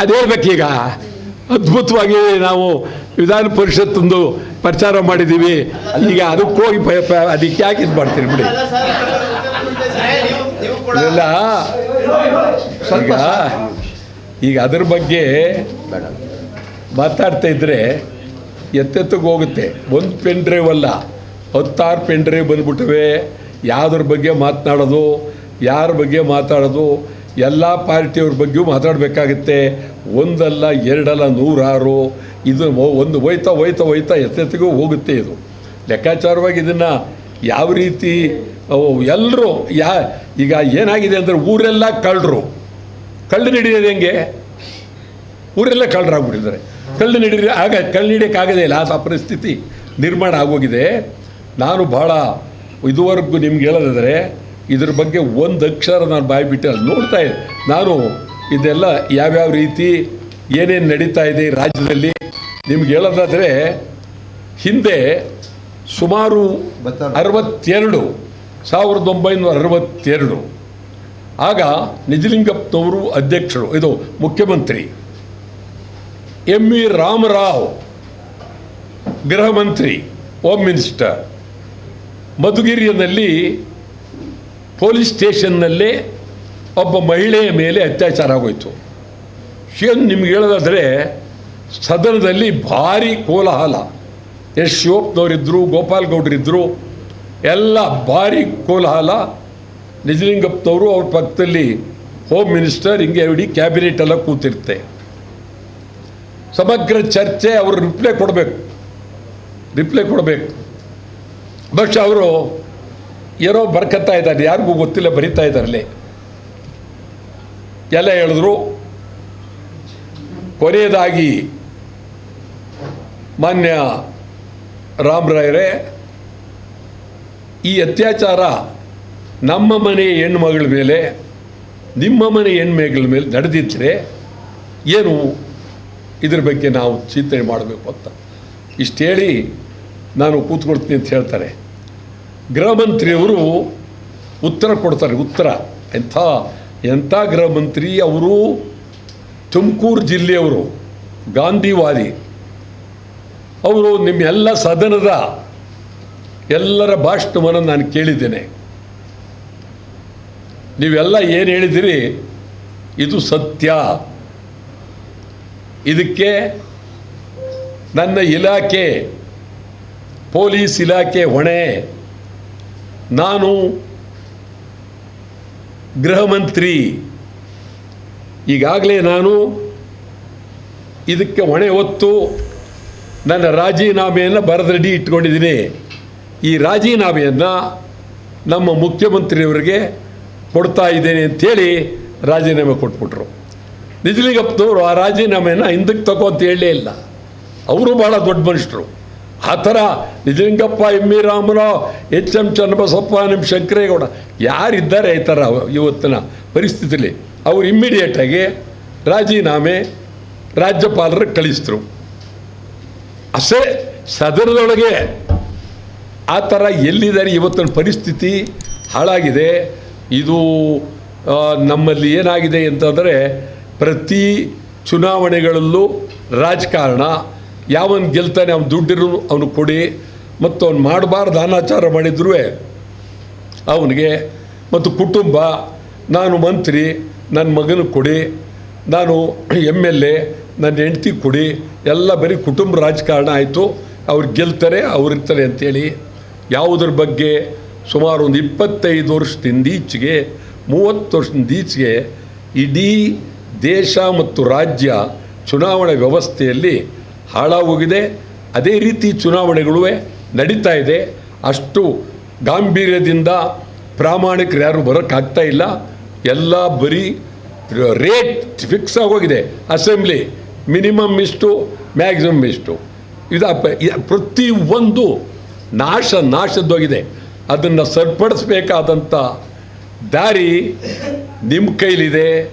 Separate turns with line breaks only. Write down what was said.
ಅದು ಹೇಳ್ಬೇಕೀಗ ಅದ್ಭುತವಾಗಿ ನಾವು ವಿಧಾನ ಪರಿಷತ್ತೊಂದು ಪ್ರಚಾರ ಮಾಡಿದ್ದೀವಿ. ಈಗ ಅದಕ್ಕೆ ಹೋಗಿ ಅದಕ್ಕೆ ಯಾಕೆ ಇದು ಮಾಡ್ತೀರಿ ಬಿಡಿ? ಇಲ್ಲ ಈಗ ಈಗ ಅದ್ರ ಬಗ್ಗೆ ಮಾತಾಡ್ತಾ ಇದ್ರೆ ಎತ್ತೆತ್ತಿಗೆ ಹೋಗುತ್ತೆ. ಒಂದು ಪೆನ್ ಡ್ರೈವ್ ಅಲ್ಲ. ಹತ್ತಾರು ಪೆಂಡ್ರೆ ಬಂದ್ಬಿಟ್ಟಿವೆ ಯಾವುದ್ರ ಬಗ್ಗೆ ಮಾತನಾಡೋದು, ಯಾರ ಬಗ್ಗೆ ಮಾತಾಡೋದು, ಎಲ್ಲ ಪಾರ್ಟಿಯವ್ರ ಬಗ್ಗೆಯೂ ಮಾತಾಡಬೇಕಾಗುತ್ತೆ. ಒಂದಲ್ಲ, ಎರಡಲ್ಲ, ನೂರಾರು. ಇದು ಒಂದು ಹೋಯ್ತಾ ಹೋಯ್ತಾ ಹೋಯ್ತಾ ಎತ್ತೆತ್ತಿಗೂ ಹೋಗುತ್ತೆ ಇದು. ಲೆಕ್ಕಾಚಾರವಾಗಿ ಇದನ್ನು ಯಾವ ರೀತಿ ಎಲ್ಲರೂ ಯಾ, ಈಗ ಏನಾಗಿದೆ ಅಂದರೆ ಊರೆಲ್ಲ ಕಳ್ಳರು. ಕಳ್ಳು ಹಿಡಿಯೋದು ಹೆಂಗೆ? ಊರೆಲ್ಲ ಕಳ್ಳರಾಗ್ಬಿಟ್ಟಿದ್ದಾರೆ. ಕಳ್ಳು ಹಿಡಿದ್ರೆ ಆಗ ಕಳ್ಳು ಹಿಡಿಯೋಕ್ಕಾಗದೇ ಇಲ್ಲ, ಆ ಪರಿಸ್ಥಿತಿ ನಿರ್ಮಾಣ ಆಗೋಗಿದೆ. ನಾನು ಭಾಳ ಇದುವರೆಗೂ ನಿಮ್ಗೆ ಹೇಳೋದಾದರೆ, ಇದ್ರ ಬಗ್ಗೆ ಒಂದು ಅಕ್ಷರ ನಾನು ಬಾಯಿ ಬಿಟ್ಟು ನೋಡ್ತಾ ಇದ್ದೆ. ನಾನು ಇದೆಲ್ಲ ಯಾವ್ಯಾವ ರೀತಿ, ಏನೇನು ನಡೀತಾ ಇದೆ ರಾಜ್ಯದಲ್ಲಿ, ನಿಮ್ಗೆ ಹೇಳೋದಾದರೆ, ಹಿಂದೆ ಸುಮಾರು ಅರವತ್ತೆರಡು, ಸಾವಿರದ ಒಂಬೈನೂರ ಅರವತ್ತೆರಡು. ಆಗ ನಿಜಲಿಂಗಪ್ಪನವರು ಅಧ್ಯಕ್ಷರು, ಇದು ಮುಖ್ಯಮಂತ್ರಿ. ಎಂ ವಿ ರಾಮರಾವ್, ಗೃಹ ಮಂತ್ರಿ, ಹೋಮ್ ಮಿನಿಸ್ಟರ್. ಮಧುಗಿರಿಯಲ್ಲಿ ಪೊಲೀಸ್ ಸ್ಟೇಷನ್ನಲ್ಲಿ ಒಬ್ಬ ಮಹಿಳೆಯ ಮೇಲೆ ಅತ್ಯಾಚಾರ ಆಗೋಯ್ತು. ಏನು ನಿಮ್ಗೆ ಹೇಳೋದಾದರೆ, ಸದನದಲ್ಲಿ ಭಾರಿ ಕೋಲಾಹಲ. ಎಸ್ ಶಿವಪ್ಪನವರಿದ್ದರು ಗೋಪಾಲ್ ಗೌಡರಿದ್ದರು ಎಲ್ಲ ಭಾರಿ ಕೋಲಾಹಲ. ನಿಜಲಿಂಗಪ್ಪನವರು ಅವ್ರ ಪಕ್ಕದಲ್ಲಿ ಹೋಮ್ ಮಿನಿಸ್ಟರ್, ಹಿಂಗೆ ಇಡೀ ಕ್ಯಾಬಿನೆಟ್ ಎಲ್ಲ ಕೂತಿರುತ್ತೆ. ಸಮಗ್ರ ಚರ್ಚೆ, ಅವರು ರಿಪ್ಲೈ ಕೊಡಬೇಕು. ರಿಪ್ಲೈ ಕೊಡಬೇಕು. ಬಹುಶಃ ಅವರು ಏನೋ ಬರ್ಕತ್ತಾ ಇದ್ದಾರೆ, ಯಾರಿಗೂ ಗೊತ್ತಿಲ್ಲ, ಬರೀತಾ ಇದ್ದಾರಲ್ಲಿ. ಎಲ್ಲ ಹೇಳಿದ್ರು, ಕೊನೆಯದಾಗಿ ಮಾನ್ಯ ರಾಮರಾಯರೇ, ಈ ಅತ್ಯಾಚಾರ ನಮ್ಮ ಮನೆಯ ಹೆಣ್ಮಗಳ ಮೇಲೆ, ನಿಮ್ಮ ಮನೆ ಹೆಣ್ಮಗಳ ಮೇಲೆ ನಡೆದಿದ್ದರೆ ಏನು ಇದ್ರ ಬಗ್ಗೆ ನಾವು ಚಿಂತನೆ ಮಾಡಬೇಕು ಅಂತ. ಇಷ್ಟು ಹೇಳಿ ನಾನು ಕೂತ್ಕೊಳ್ತೀನಿ ಅಂತ ಹೇಳ್ತಾರೆ. ಗೃಹ ಮಂತ್ರಿಯವರು ಉತ್ತರ ಕೊಡ್ತಾರೆ, ಉತ್ತರ. ಎಂಥ ಎಂಥ ಗೃಹ ಮಂತ್ರಿ ಅವರು? ತುಮಕೂರು ಜಿಲ್ಲೆಯವರು, ಗಾಂಧಿವಾದಿ. ಅವರು ನಿಮ್ಮೆಲ್ಲ ಸದನದ ಎಲ್ಲರ ಭಾಷಣವನ್ನು ನಾನು ಕೇಳಿದ್ದೇನೆ. ನೀವೆಲ್ಲ ಏನು ಹೇಳಿದಿರಿ? ಇದು ಸತ್ಯ. ಇದಕ್ಕೆ ನನ್ನ ಇಲಾಖೆ ಪೊಲೀಸ್ ಇಲಾಖೆ ಹೊಣೆ. ನಾನು ಗೃಹ ಮಂತ್ರಿ. ಈಗಾಗಲೇ ನಾನು ಇದಕ್ಕೆ ಹೊಣೆ ಹೊತ್ತು ನನ್ನ ರಾಜೀನಾಮೆಯನ್ನು ಬರೆದಡಿ ಇಟ್ಕೊಂಡಿದ್ದೀನಿ. ಈ ರಾಜೀನಾಮೆಯನ್ನು ನಮ್ಮ ಮುಖ್ಯಮಂತ್ರಿಯವರಿಗೆ ಕೊಡ್ತಾ ಇದ್ದೇನೆ ಅಂಥೇಳಿ ರಾಜೀನಾಮೆ ಕೊಟ್ಬಿಟ್ರು. ನಿಜಲಿಂಗಪ್ಪನವರು ಆ ರಾಜೀನಾಮೆಯನ್ನು ಹಿಂದಕ್ಕೆ ತಗೋ ಅಂತ ಹೇಳಲೇ ಇಲ್ಲ. ಅವರು ಭಾಳ ದೊಡ್ಡ ಮನುಷ್ಯರು. ಆ ಥರ Nijalingappa M E Rama Rao H M Channabasappa, M. Shankaregowda ಯಾರಿದ್ದಾರೆ ಈ ಥರ ಇವತ್ತಿನ ಪರಿಸ್ಥಿತಿಲಿ? ಅವರು ಇಮ್ಮಿಡಿಯೇಟಾಗಿ ರಾಜೀನಾಮೆ ರಾಜ್ಯಪಾಲರಿಗೆ ಕಳಿಸಿದ್ರು. ಅಷ್ಟೇ ಸದನದೊಳಗೆ ಆ ಥರ ಎಲ್ಲಿದ್ದಾರೆ ಇವತ್ತಿನ ಪರಿಸ್ಥಿತಿ? ಹಾಳಾಗಿದೆ. ಇದು ನಮ್ಮಲ್ಲಿ ಏನಾಗಿದೆ ಅಂತಂದರೆ ಪ್ರತಿ ಚುನಾವಣೆಗಳಲ್ಲೂ ರಾಜಕಾರಣ ಯಾವನ್ ಗೆಲ್ತಾನೆ ಅವ್ನು ದುಡ್ಡಿರು ಅವನು ಕೊಡಿ ಮತ್ತು ಅವ್ನು ಮಾಡಬಾರ್ದು ಅನಾಚಾರ ಮಾಡಿದ್ರು ಅವನಿಗೆ ಮತ್ತು ಕುಟುಂಬ, ನಾನು ಮಂತ್ರಿ ನನ್ನ ಮಗನ ಕೊಡಿ, ನಾನು ಎಂ ಎಲ್ ಎ ನನ್ನ ಹೆಂಡ್ತಿ ಕೊಡಿ, ಎಲ್ಲ ಬರೀ ಕುಟುಂಬ ರಾಜಕಾರಣ ಆಯಿತು, ಅವ್ರು ಗೆಲ್ತಾರೆ ಅವ್ರಿರ್ತಾರೆ ಅಂತೇಳಿ ಯಾವುದ್ರ ಬಗ್ಗೆ ಸುಮಾರು ಒಂದು ಇಪ್ಪತ್ತೈದು ವರ್ಷದಿಂದ ಈಚೆಗೆ, ಮೂವತ್ತು ವರ್ಷದಿಂದ ಈಚೆಗೆ ಇಡೀ ದೇಶ ಮತ್ತು ರಾಜ್ಯ ಚುನಾವಣೆ ವ್ಯವಸ್ಥೆಯಲ್ಲಿ ಹಾಳಾಗೋಗಿದೆ. ಅದೇ ರೀತಿ ಚುನಾವಣೆಗಳು ನಡೀತಾ ಇದೆ. ಅಷ್ಟು ಗಾಂಭೀರ್ಯದಿಂದ ಪ್ರಾಮಾಣಿಕರು ಯಾರು ಬರೋಕ್ಕಾಗ್ತಾ ಇಲ್ಲ. ಎಲ್ಲ ಬರೀ ರೇಟ್ ಫಿಕ್ಸ್ ಆಗೋಗಿದೆ. ಅಸೆಂಬ್ಲಿ ಮಿನಿಮಮ್ ಇಷ್ಟು, ಮ್ಯಾಕ್ಸಿಮಮ್ ಇಷ್ಟು. ಇದು ಪ್ರತಿಯೊಂದು ನಾಶ, ನಾಶದ್ದೋಗಿದೆ. ಅದನ್ನು ಸರಿಪಡಿಸ್ಬೇಕಾದಂಥ ದಾರಿ ನಿಮ್ಮ ಕೈಲಿದೆ.